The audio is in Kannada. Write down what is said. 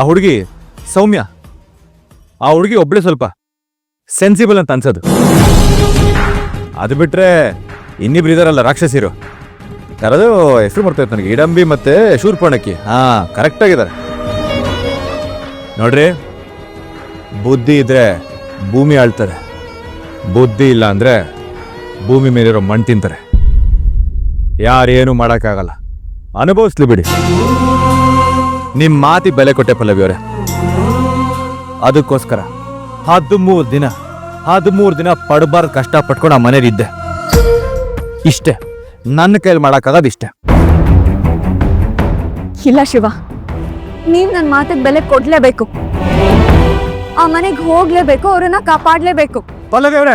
ಆ ಹುಡುಗಿ ಸೌಮ್ಯ. ಆ ಹುಡುಗಿ ಒಬ್ಳೆ ಸ್ವಲ್ಪ ಸೆನ್ಸಿಬಲ್ ಅಂತ ಅನ್ಸೋದು. ಅದು ಬಿಟ್ರೆ ಇನ್ನಿಬ್ರು ಇದಾರಲ್ಲ ರಾಕ್ಷಸಿರು ಯಾರದು ಹೆಸರು ಬರ್ತೈತೆ ನನಗೆ. ಇಡಂಬಿ ಮತ್ತೆ ಶೂರ್ಪಣಕ್ಕಿ ಹಾ ಕರೆಕ್ಟ್ ಆಗಿದ್ದಾರೆ. ನೋಡ್ರಿ, ಬುದ್ಧಿ ಇದ್ರೆ ಭೂಮಿ ಆಳ್ತಾರೆ. ಬುದ್ಧಿ ಇಲ್ಲ ಅಂದ್ರೆ ಭೂಮಿ ಮೇಲಿರೋ ಮಣ್ ತಿಂತಾರೆ. ಯಾರೇನು ಮಾಡೋಕ್ಕಾಗಲ್ಲ. ಅನುಭವಿಸ್ಲಿ ಬಿಡಿ. ನಿಮ್ ಮಾತಿ ಬೆಲೆ ಕೊಟ್ಟೆ ಪಲ್ಲವಿ ಅವರೇ ಅದಕ್ಕೋಸ್ಕರ ಹದಿಮೂರು ದಿನ ಹದಿಮೂರು ದಿನ ಪಡಬಾರ್ದು ಕಷ್ಟ ಪಟ್ಕೊಂಡು ಆ ಮನೇಲಿ ಇದ್ದೆ. ಇಷ್ಟೇ ನನ್ನ ಕೈಲಿ ಮಾಡೋಕ್ಕಾಗೋದು ಇಷ್ಟೇ. ಇಲ್ಲ ಶಿವ ನೀವ್ ನನ್ನ ಮಾತಿಗೆ ಬೆಲೆ ಕೊಡ್ಲೇಬೇಕು. ಆ ಮನೆಗೆ ಹೋಗ್ಲೇಬೇಕು ಅವ್ರನ್ನ ಕಾಪಾಡ್ಲೇಬೇಕು. ಪಲ್ಲವಿ ಅವರೇ